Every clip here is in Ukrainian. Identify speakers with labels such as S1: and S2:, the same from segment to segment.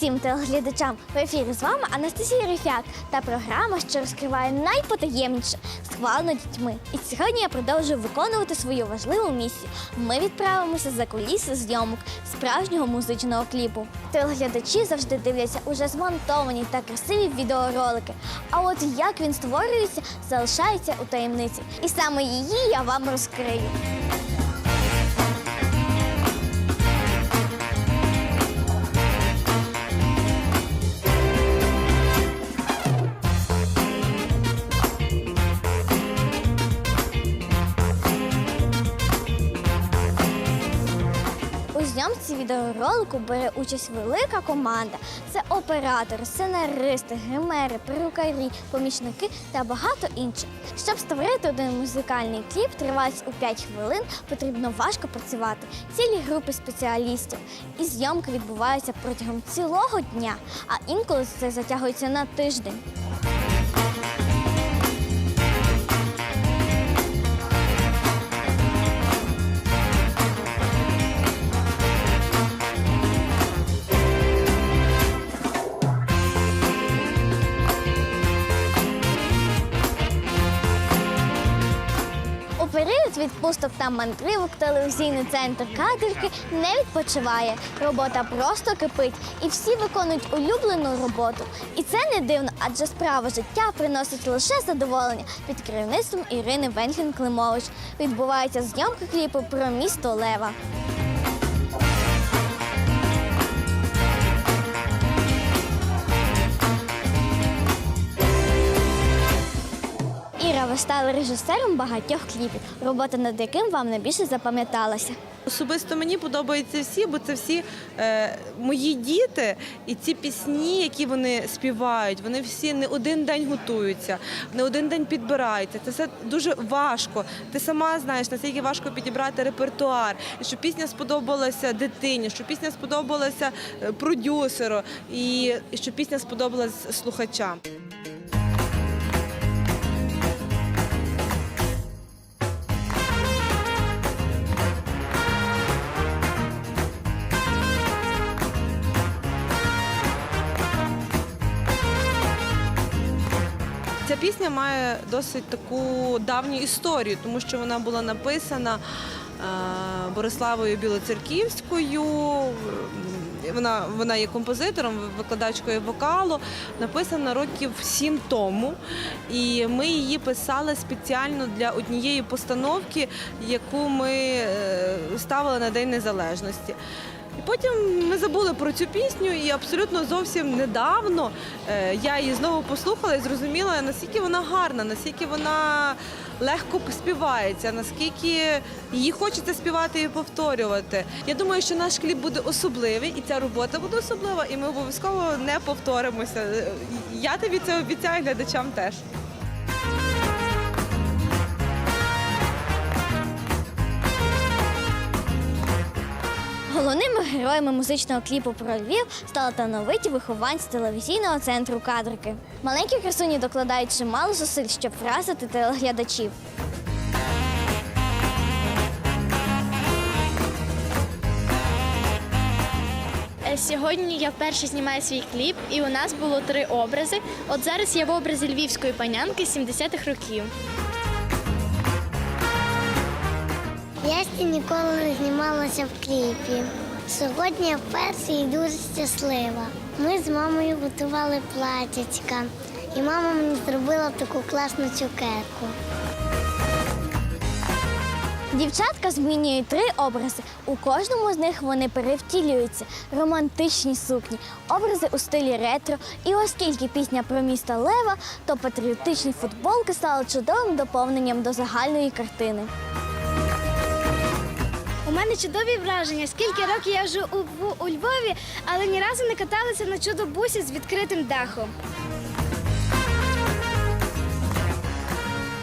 S1: Усім телеглядачам! В ефірі з вами Анастасія Рефяк та програма, що розкриває найпотаємніше схвалено дітьми. І сьогодні я продовжую виконувати свою важливу місію. Ми відправимося за куліси зйомок справжнього музичного кліпу. Телеглядачі завжди дивляться уже змонтовані та красиві відеоролики. А от як він створюється, залишається у таємниці. І саме її я вам розкрию. Відеоролику бере участь велика команда. Це оператори, сценаристи, гримери, перукарі, помічники та багато інших. Щоб створити один музикальний кліп, тривалість у 5 хвилин, потрібно важко працювати. Цілі групи спеціалістів. І зйомка відбувається протягом цілого дня, а інколи це затягується на тиждень. Період відпусток та мандрівок телевізійний центр кадрівки не відпочиває. Робота просто кипить, і всі виконують улюблену роботу. І це не дивно, адже справа життя приносить лише задоволення під керівництвом Ірини Венхін Климович. Відбувається зйомка кліпу про місто Лева. Ви стали режисером багатьох кліпів, робота над яким вам найбільше запам'яталася.
S2: Особисто мені подобаються всі, бо це всі е, мої діти, і ці пісні, які вони співають, вони всі не один день готуються, не один день підбираються. Це все дуже важко. Ти сама знаєш, наскільки важко підібрати репертуар, і щоб пісня сподобалася дитині, щоб пісня сподобалася е, продюсеру, і, щоб пісня сподобалась слухачам. Пісня має досить таку давню історію, тому що вона була написана е, Бориславою Білоцерківською. Вона, вона є композитором, викладачкою вокалу, написана років сім тому. І ми її писали спеціально для однієї постановки, яку ми е, ставили на День Незалежності. І потім ми забули про цю пісню, і абсолютно зовсім недавно е, я її знову послухала і зрозуміла, наскільки вона гарна, наскільки вона легко співається, наскільки її хочеться співати і повторювати. Я думаю, що наш кліп буде особливий, і ця робота буде особлива, і ми обов'язково не повторимося. Е, Я тобі це обіцяю глядачам теж.
S1: Головними героями музичного кліпу про Львів стали талановиті вихованці телевізійного центру кадрики. Маленькі красуні докладають чимало зусиль, щоб вразити телеглядачів.
S3: Е, Сьогодні я вперше знімаю свій кліп, і у нас було три образи. От зараз я в образі львівської панянки 70-х років.
S4: Я ще ніколи не знімалася в кліпі. Сьогодні я вперше і дуже щаслива. Ми з мамою готували платячка, і мама мені зробила таку класну цукерку.
S1: Дівчатка змінюють три образи. У кожному з них вони перевтілюються. Романтичні сукні, образи у стилі ретро. І оскільки пісня про місто Лева, то патріотичні футболки стали чудовим доповненням до загальної картини.
S5: Мене чудові враження. Скільки років я живу у, у Львові, але ні разу не каталася на чудо-бусі з відкритим дахом.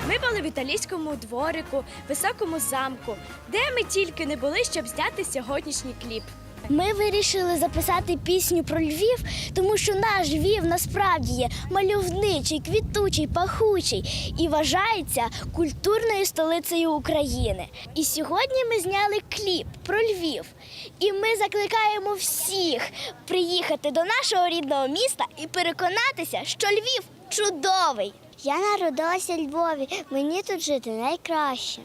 S5: Ми були в італійському дворику, високому замку, де ми тільки не були, щоб зняти сьогоднішній кліп. Ми вирішили записати пісню про Львів, тому що наш Львів насправді є мальовничий, квітучий, пахучий і вважається культурною столицею України. І сьогодні ми зняли кліп про Львів. І ми закликаємо всіх приїхати до нашого рідного міста і переконатися, що Львів чудовий.
S4: Я народилася у Львові. Мені тут жити найкраще.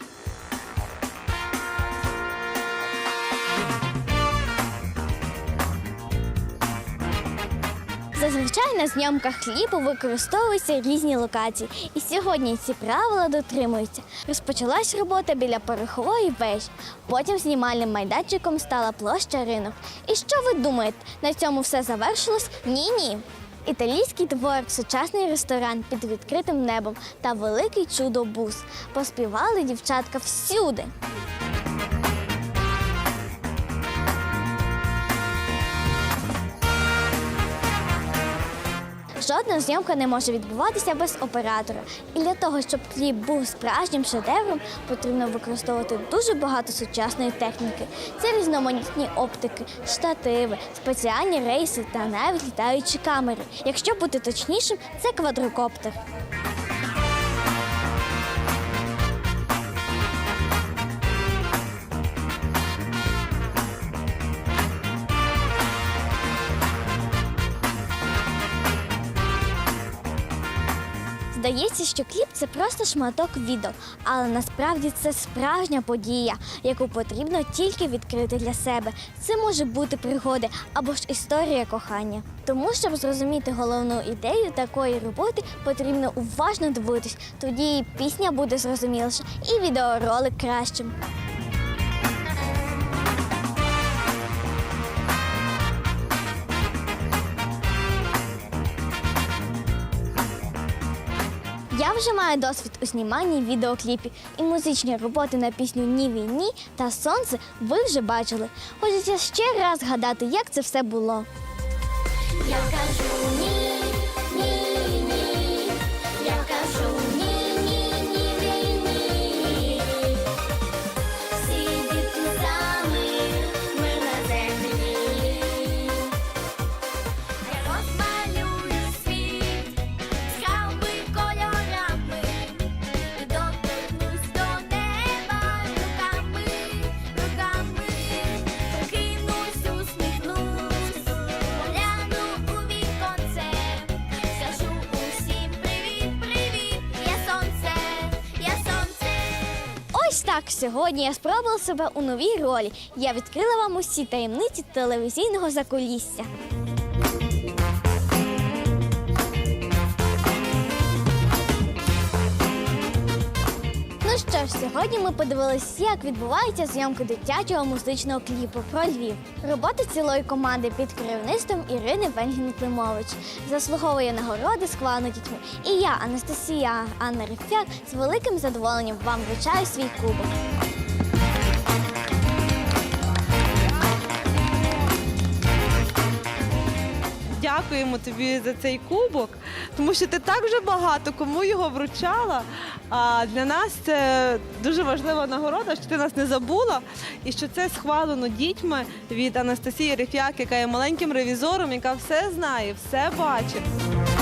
S1: Зазвичай на зйомках кліпу використовуються різні локації, і сьогодні ці правила дотримуються. Розпочалась робота біля порохової вежі. Потім знімальним майданчиком стала площа ринок. І що ви думаєте, на цьому все завершилось? Ні, ні. Італійський дворик, сучасний ресторан під відкритим небом та великий чудо-бус. Поспівали дівчатка всюди. Жодна зйомка не може відбуватися без оператора. І для того, щоб кліп був справжнім шедевром, потрібно використовувати дуже багато сучасної техніки. Це різноманітні оптики, штативи, спеціальні рейси та навіть літаючі камери. Якщо бути точнішим, це квадрокоптер. Здається, що кліп це просто шматок відео, але насправді це справжня подія, яку потрібно тільки відкрити для себе. Це може бути пригоди або ж історія кохання. Тому, щоб зрозуміти головну ідею такої роботи, потрібно уважно дивитись. Тоді і пісня буде зрозуміліша, і відеоролик кращим. Вже має досвід у зніманні відеокліпів і музичні роботи на пісню Ні війні та сонце ви вже бачили. Хочеться ще раз згадати, як це все було.
S4: Я кажу
S1: так сьогодні я спробувала себе у новій ролі. Я відкрила вам усі таємниці телевізійного закулісся. Ну що ж, сьогодні ми подивилися, як відбувається зйомка дитячого музичного кліпу про Львів. Робота цілої команди під керівництвом Ірини венгін климович заслуговує нагороди, схвалені дітьми. І я, Анастасія Анна Рефяк, з великим задоволенням вам вручаю свій кубок.
S2: Дякуємо тобі за цей кубок, тому що ти так вже багато кому його вручала. А для нас це дуже важлива нагорода, що ти нас не забула, і що це схвалено дітьми від Анастасії Рефяк, яка є маленьким ревізором, яка все знає, все бачить.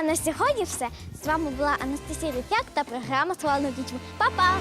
S1: А на сьогодні все. З вами була Анастасія Літяк та програма Схвалено дітьми. Па-па!